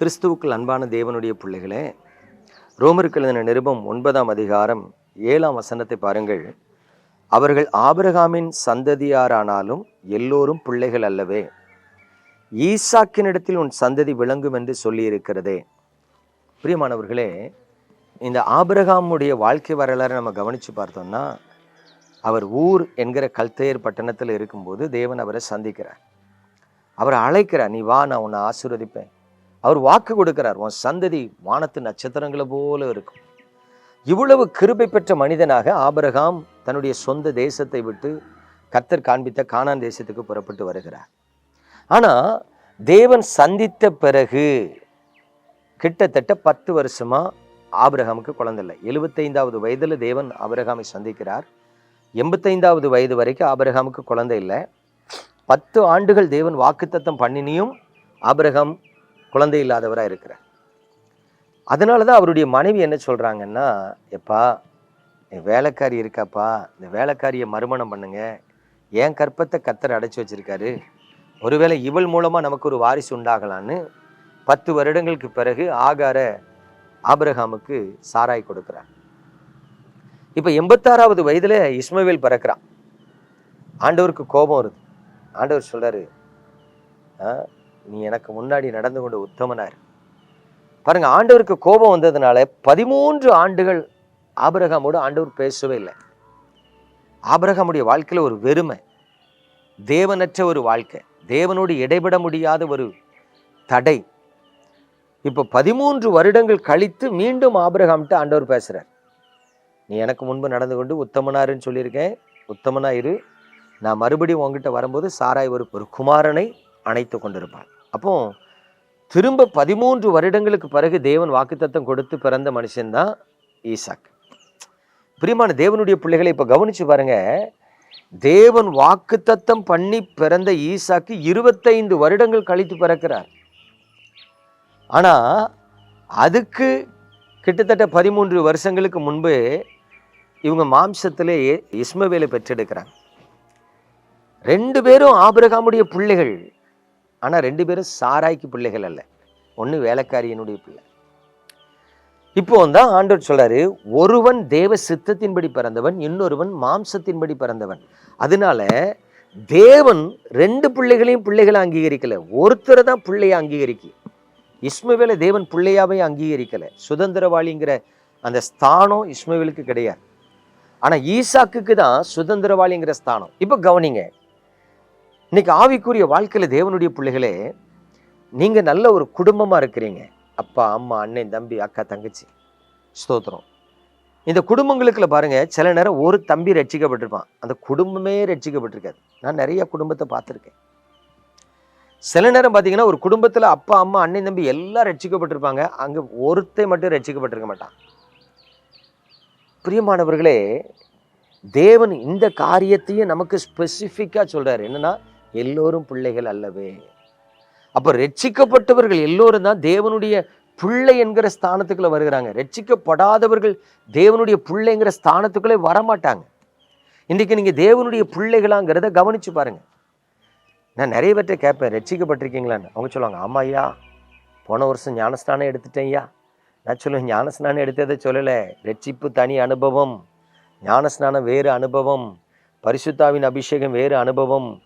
கிறிஸ்துவுக்குள் அன்பான தேவனுடைய பிள்ளைகளே ரோமருக்கு எழுதின நிருபம் ஒன்பதாம் அதிகாரம் ஏழாம் வசனத்தை பாருங்கள். அவர்கள் ஆபிரகாமின் சந்ததியாரானாலும் எல்லோரும் பிள்ளைகள் அல்லவே. ஈசாக்கினிடத்தில் உன் சந்ததி விளங்கும் என்று சொல்லியிருக்கிறதே. பிரியமானவர்களே இந்த ஆபிரகாமுடைய வாழ்க்கை வரலாறு நம்ம கவனித்து பார்த்தோம்னா அவர் ஊர் என்கிற கல்தையர் பட்டணத்தில் இருக்கும்போது தேவன் அவரை சந்திக்கிறார். அவரை அழைக்கிறார் நீ வா நான் உன்னை ஆசீர்வதிப்பேன். அவர் வாக்கு கொடுக்கிறார் உன் சந்ததி வானத்து நட்சத்திரங்களை போல இருக்கும். இவ்வளவு கிருபை பெற்ற மனிதனாக ஆபரகாம் தன்னுடைய சொந்த தேசத்தை விட்டு கத்தர் காண்பித்த கானான் தேசத்துக்கு புறப்பட்டு வருகிறார். ஆனால் தேவன் சந்தித்த பிறகு கிட்டத்தட்ட பத்து வருஷமாக ஆபிரகாமுக்கு குழந்தை இல்லை. எழுபத்தைந்தாவது வயதில் தேவன் ஆபிரகாமை சந்திக்கிறார். எண்பத்தைந்தாவது வயது வரைக்கும் ஆபிரகாமுக்கு குழந்தை இல்லை. பத்து ஆண்டுகள் தேவன் வாக்குத்தத்தம் பண்ணினியும் ஆபிரகாம் குழந்தை இல்லாதவராக இருக்கிறார். அதனால தான் அவருடைய மனைவி என்ன சொல்கிறாங்கன்னா எப்பா என் வேலைக்காரி இருக்காப்பா இந்த வேலைக்காரியை மறுமணம் பண்ணுங்க. என் கற்பத்தை கத்தர் அடைச்சி வச்சிருக்காரு. ஒருவேளை இவள் மூலமாக நமக்கு ஒரு வாரிசு உண்டாகலான்னு பத்து வருடங்களுக்கு பிறகு ஆகார ஆபிரகாமுக்கு சாராய் கொடுக்குறார். இப்போ எண்பத்தாறாவது வயதில் இஸ்மவேல் பிறக்கிறான். ஆண்டவருக்கு கோபம் வருது. ஆண்டவர் சொல்கிறார் "ஆ, நீ எனக்கு முன்னாடி நடந்து கொண்டு உத்தமனார். பாருங்க ஆண்டவருக்கு கோபம் வந்ததுனால பதிமூன்று ஆண்டுகள் ஆபிரகாமோடு ஆண்டவர் பேசவே இல்லை. ஆபிரகாமுடைய வாழ்க்கையில் ஒரு வெறுமை தேவனற்ற ஒரு வாழ்க்கை தேவனோடு இடைபட முடியாத ஒரு தடை. இப்போ பதிமூன்று வருடங்கள் கழித்து மீண்டும் ஆபிரகாம்கிட்ட ஆண்டவர் பேசுகிறார் நீ எனக்கு முன்பு நடந்து கொண்டு உத்தமனாருன்னு சொல்லியிருக்கேன். உத்தமனாயிரு நான் மறுபடியும் உங்ககிட்ட வரும்போது சாராய் ஒரு ஒரு குமாரனை அணைத்து கொண்டிருப்பான். அப்போ திரும்ப பதிமூன்று வருடங்களுக்கு பிறகு தேவன் வாக்குத்தத்தம் கொடுத்து பிறந்த மனுஷன்தான் ஈசாக். பிரியமான தேவனுடைய பிள்ளைகளை இப்போ கவனிச்சு பாருங்க. தேவன் வாக்குத்தத்தம் பண்ணி பிறந்த ஈசாக்கு இருபத்தைந்து வருடங்கள் கழித்து பிறக்கிறார். ஆனால் அதுக்கு கிட்டத்தட்ட பதிமூன்று வருஷங்களுக்கு முன்பு இவங்க மாம்சத்திலே இஸ்மவேலை பெற்றெடுக்கிறாங்க. ரெண்டு பேரும் ஆபிரகாமுடைய பிள்ளைகள். ஆனால் ரெண்டு பேரும் சாராய்க்கு பிள்ளைகள் அல்ல. ஒன்று வேலைக்காரியனுடைய பிள்ளை. இப்போ தான் ஆண்டவர் சொல்றாரு ஒருவன் தேவ சித்தத்தின்படி பிறந்தவன் இன்னொருவன் மாம்சத்தின்படி பிறந்தவன். அதனால தேவன் ரெண்டு பிள்ளைகளையும் பிள்ளைகளை அங்கீகரிக்கல. ஒருத்தரை தான் பிள்ளையை அங்கீகரிக்கு. இஸ்மவேலை தேவன் பிள்ளையாவே அங்கீகரிக்கல. சுதந்திரவாளிங்கிற அந்த ஸ்தானம் இஸ்மவேலுக்கு கிடையாது. ஆனால் ஈசாக்குக்கு தான் சுதந்திரவாளிங்கிற ஸ்தானம். இப்போ கவனிங்க இன்னைக்கு ஆவிக்குரிய வாழ்க்கையில் தேவனுடைய பிள்ளைகளே நீங்கள் நல்ல ஒரு குடும்பமாக இருக்கிறீங்க. அப்பா அம்மா அண்ணன் தம்பி அக்கா தங்கச்சி. ஸ்தோத்திரம். இந்த குடும்பங்களுக்குள்ள பாருங்கள் சில நேரம் ஒரு தம்பி ரட்சிக்கப்பட்டிருப்பான். அந்த குடும்பமே ரட்சிக்கப்பட்டிருக்காது. நான் நிறைய குடும்பத்தை பார்த்துருக்கேன். சில நேரம் பார்த்தீங்கன்னா ஒரு குடும்பத்தில் அப்பா அம்மா அண்ணன் தம்பி எல்லாம் ரட்சிக்கப்பட்டிருப்பாங்க. அங்கே ஒருத்தன் மட்டும் ரட்சிக்கப்பட்டிருக்க மாட்டான். பிரியமானவர்களே தேவன் இந்த காரியத்தையும் நமக்கு ஸ்பெசிஃபிக்காக சொல்கிறார் என்னன்னா எல்லோரும் பிள்ளைகள் அல்லவே. அப்போ ரட்சிக்கப்பட்டவர்கள் எல்லோரும் தான் தேவனுடைய பிள்ளை என்கிற ஸ்தானத்துக்குள்ள வருகிறாங்க. ரட்சிக்கப்படாதவர்கள் தேவனுடைய பிள்ளைங்கிற ஸ்தானத்துக்குள்ளே வரமாட்டாங்க. இன்றைக்கி நீங்கள் தேவனுடைய பிள்ளைகளாங்கிறத கவனித்து பாருங்கள் நான் நிறைய பேர்கிட்ட கேட்பேன் ரட்சிக்கப்பட்டிருக்கீங்களான்னு? அவங்க சொல்லுவாங்க ஆமாம் ஐயா போன வருஷம் ஞானஸ்தானம் எடுத்துட்டேன் ஐயா நான் சொல்லுவேன் ஞானஸ்நானம் எடுத்ததை சொல்லலை. ரட்சிப்பு தனி அனுபவம். ஞானஸ்நானம் வேறு அனுபவம். பரிசுத்தாவின் அபிஷேகம் வேறு அனுபவம்.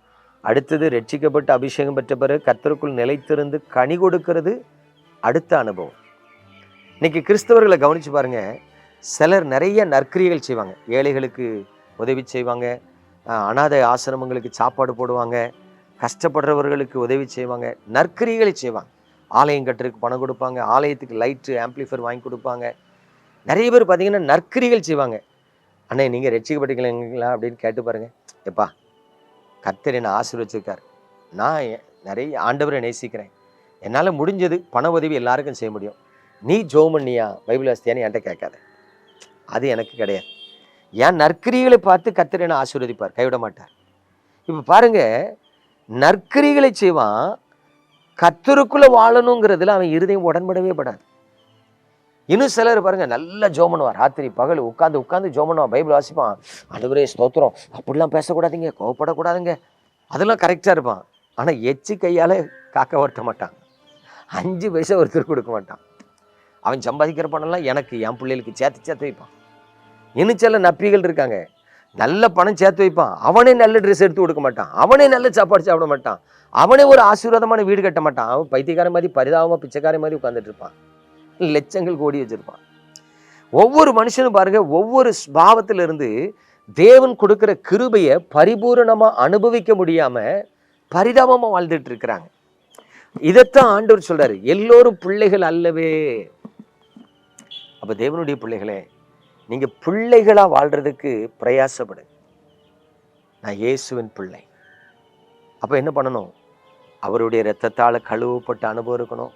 அடுத்தது ரட்சிக்கப்பட்டு அபிஷேகம் பெற்ற பிறகு கத்தருக்குள் நிலைத்திருந்து கனி கொடுக்கிறது அடுத்த அனுபவம். இன்னைக்கு கிறிஸ்தவர்களை கவனித்து பாருங்க. சிலர் நிறைய நற்கிரியைகள் செய்வாங்க. ஏழைகளுக்கு உதவி செய்வாங்க. அனாதை ஆசிரமங்களுக்கு சாப்பாடு போடுவாங்க. கஷ்டப்படுறவர்களுக்கு உதவி செய்வாங்க. நற்கிரியைகளை செய்வாங்க. ஆலயம் கட்டுறதுக்கு பணம் கொடுப்பாங்க. ஆலயத்துக்கு லைட்டு ஆம்ப்ளிஃபர் வாங்கி கொடுப்பாங்க. நிறைய பேர் பார்த்தீங்கன்னா நற்கிரிகள் செய்வாங்க. அண்ணே நீங்கள் ரட்சிக்கப்பட்டீங்களா அப்படின்னு கேட்டு பாருங்கள் எப்பா கர்த்தர் என்னை ஆசீர்வச்சிருக்கார். நான் நிறைய ஆண்டவரை நேசிக்கிறேன். என்னால் முடிஞ்சது பண உதவி எல்லாருக்கும் செய்ய முடியும். நீ ஜோம் பண்ணியா? பைபிள் வாசித்தியான்னு என்கிட்ட கேட்காத. அது எனக்கு கிடையாது. என் நற்கிரிகளை பார்த்து கர்த்தர் என்னை ஆசீர்வதிப்பார். கைவிட மாட்டார். இப்போ பாருங்க நற்கிரிகளை செய்வான் கத்தருக்குள்ளே வாழணுங்கிறதுல அவன் இருதயம் உடன்படவே படாது. இன்னும் சிலர் பாருங்க நல்லா ஜோம் பண்ணுவான் ராத்திரி பகல் உட்காந்து உட்காந்து ஜோம் பண்ணுவான் பைபிள் வாசிப்பான். அழுவரே ஸ்தோத்திரம். அப்படிலாம் பேசக்கூடாதுங்க கோவப்படக்கூடாதுங்க. அதெல்லாம் கரெக்டாக இருப்பான். ஆனால் எச்சு கையால் காக்க ஓட்ட மாட்டான். அஞ்சு பைசா ஒருத்தர் கொடுக்க மாட்டான். அவன் சம்பாதிக்கிற பணம்லாம் எனக்கு என் பிள்ளைகளுக்கு சேர்த்து சேர்த்து வைப்பான். இன்னும் சில நப்பிகள் இருக்காங்க. நல்ல பணம் சேர்த்து வைப்பான். அவனே நல்ல ட்ரெஸ் எடுத்து கொடுக்க மாட்டான். அவனே நல்ல சாப்பாடு சாப்பிட மாட்டான். அவனே ஒரு ஆசீர்வாதமான வீடு கட்ட மாட்டான். அவன் பைத்தியக்கார மாதிரி பரிதாபமாக பிச்சைக்கார மாதிரி உட்காந்துட்டு இருப்பான். லட்சங்கள் கோடி வச்சிருப்பான். ஒவ்வொரு மனுஷனும் பாருங்க ஒவ்வொரு பாவத்திலிருந்து தேவன் கொடுக்குற கிருபையை பரிபூரணமாக அனுபவிக்க முடியாமல் பரிதாபமாக வாழ்ந்துட்டு இருக்கிறாங்க. இதைத்தான் ஆண்டவர் சொல்கிறாரு எல்லோரும் பிள்ளைகள் அல்லவே. அப்போ தேவனுடைய பிள்ளைகளே நீங்கள் பிள்ளைகளாக வாழ்கிறதுக்கு பிரயாசப்படு. நான் இயேசுவின் பிள்ளை. அப்போ என்ன பண்ணணும்? அவருடைய இரத்தத்தால் கழுவப்பட்ட அனுபவம் இருக்கணும்.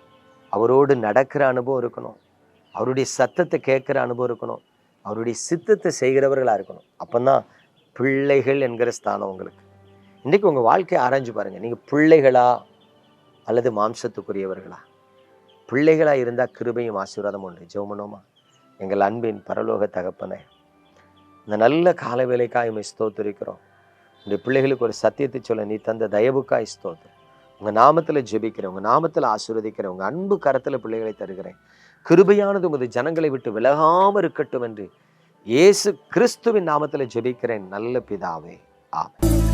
அவரோடு நடக்கிற அனுபவம் இருக்கணும். அவருடைய சத்தத்தை கேட்குற அனுபவம் இருக்கணும். அவருடைய சித்தத்தை செய்கிறவர்களாக இருக்கணும். அப்பதான் பிள்ளைகள் என்கிற ஸ்தானம் உங்களுக்கு. இன்றைக்கி உங்கள் வாழ்க்கையை ஆராய்ஞ்சு பாருங்கள் நீங்கள் பிள்ளைகளா அல்லது மாம்சத்துக்குரியவர்களா? பிள்ளைகளாக இருந்தால் கிருபையும் ஆசீர்வாதம் உண்டு. ஜெவமனோமா எங்கள் அன்பின் பரலோக தகப்பனே இந்த நல்ல கால வேலைக்காக இமை ஸ்தோத்திரிக்கிறோம். இந்த பிள்ளைகளுக்கு ஒரு சத்தியத்தை சொல்ல நீ தந்த தயவுக்காய் ஸ்தோத்திரம். உங்க நாமத்துல ஜெபிக்கிறேன் உங்க நாமத்துல ஆசீர்வதிக்கிறேன் உங்க அன்பு கரத்துல பிள்ளைகளை தருகிறேன். கிருபையானது உமது ஜனங்களை விட்டு விலகாமல் இருக்கட்டும் என்று இயேசு கிறிஸ்துவின் நாமத்துல ஜெபிக்கிறேன். நல்ல பிதாவே. ஆமாம்